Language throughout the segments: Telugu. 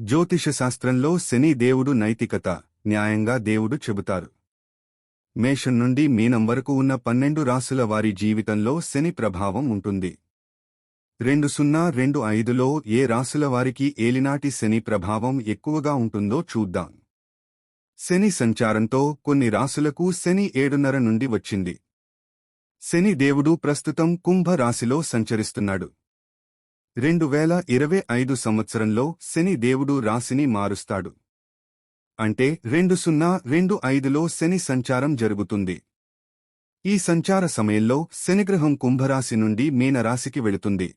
జ్యోతిషశాస్త్రంలో శని దేవుడు నైతికత న్యాయంగా దేవుడు చెబుతారు. మేషం నుండి మీనం వరకు ఉన్న పన్నెండు రాసుల వారి జీవితంలో శని ప్రభావం ఉంటుంది. రెండు సున్నా రెండు ఐదులో ఏ రాసుల వారికి ఏలినాటి శని ప్రభావం ఎక్కువగా ఉంటుందో చూద్దాం. శని సంచారంతో కొన్ని రాసులకు శని ఏడున్నర నుండి వచ్చింది. శని దేవుడు ప్రస్తుతం కుంభ రాశిలో సంచరిస్తున్నాడు. రెండు వేల ఇరవై ఐదు సంవత్సరంలో శని దేవుడు రాశిని మారుస్తాడు. అంటే రెండు సున్నా రెండు ఐదులో శని సంచారం జరుగుతుంది. ఈ సంచార సమయంలో శనిగ్రహం కుంభరాశి నుండి మీనరాశికి వెళుతుంది.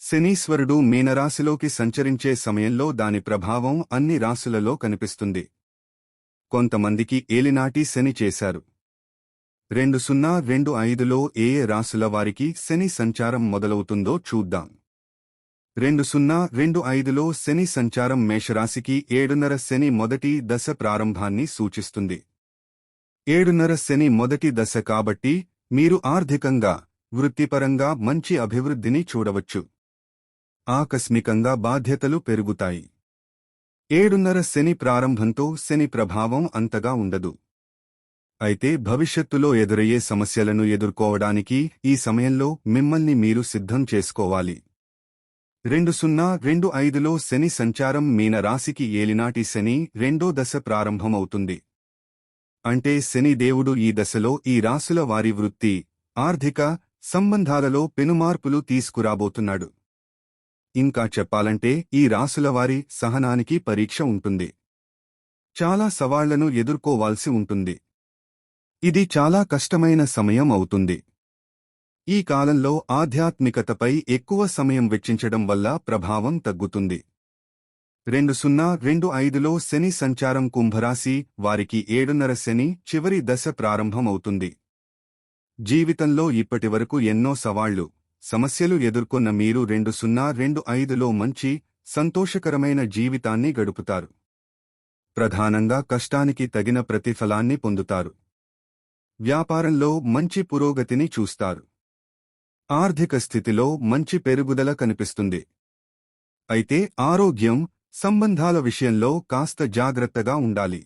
శనీశ్వరుడు మీనరాశిలోకి సంచరించే సమయంలో దాని ప్రభావం అన్ని రాశులలో కనిపిస్తుంది. కొంతమందికి ఏలినాటి శని చేశారు. రెండు సున్నా రెండు ఐదులో ఏ ఏ రాశుల వారికి శని సంచారం మొదలవుతుందో చూద్దాం. రెండు సున్నా రెండు ఐదులో శని సంచారం మేషరాశికి ఏడున్నర శని మొదటి దశ ప్రారంభాన్ని సూచిస్తుంది. ఏడున్నర శని మొదటి దశ కాబట్టి మీరు ఆర్థికంగా వృత్తిపరంగా మంచి అభివృద్ధిని చూడవచ్చు. ఆకస్మికంగా బాధ్యతలు పెరుగుతాయి. ఏడున్నర శని ప్రారంభంతో శని ప్రభావం అంతగా ఉండదు. అయితే భవిష్యత్తులో ఎదురయ్యే సమస్యలను ఎదుర్కోవడానికి ఈ సమయంలో మిమ్మల్ని మీరు సిద్ధం చేసుకోవాలి. రెండు సున్నా రెండు ఐదులో శని సంచారం మీన రాశికి ఏలినాటి శని రెండో దశ ప్రారంభమవుతుంది. అంటే శని దేవుడు ఈ దశలో ఈ రాశుల వారి వృత్తి ఆర్థిక సంబంధాలలో పెనుమార్పులు తీసుకురాబోతున్నాడు. ఇంకా చెప్పాలంటే ఈ రాశుల వారి సహనానికి పరీక్ష ఉంటుంది. చాలా సవాళ్ళను ఎదుర్కోవాల్సి ఉంటుంది. ఇది చాలా కష్టమైన సమయం అవుతుంది. ఈ కాలంలో ఆధ్యాత్మికతపై ఎక్కువ సమయం వెచ్చించడం వల్ల ప్రభావం తగ్గుతుంది. రెండు సున్నా రెండు ఐదులో శని సంచారం కుంభరాశి వారికి ఏడున్నర శని చివరి దశ ప్రారంభమవుతుంది. జీవితంలో ఇప్పటివరకు ఎన్నో సవాళ్ళు సమస్యలు ఎదుర్కొన్న మీరు రెండు సున్నా రెండు ఐదులో మంచి సంతోషకరమైన జీవితాన్ని గడుపుతారు. ప్రధానంగా కష్టానికి తగిన ప్రతిఫలాన్ని పొందుతారు. వ్యాపారంలో మంచి పురోగతిని చూస్తారు. ఆర్థిక స్థితిలో మంచి పెరుగుదల కనిపిస్తుంది. అయితే ఆరోగ్యం సంబంధాల విషయంలో కాస్త జాగ్రత్తగా ఉండాలి.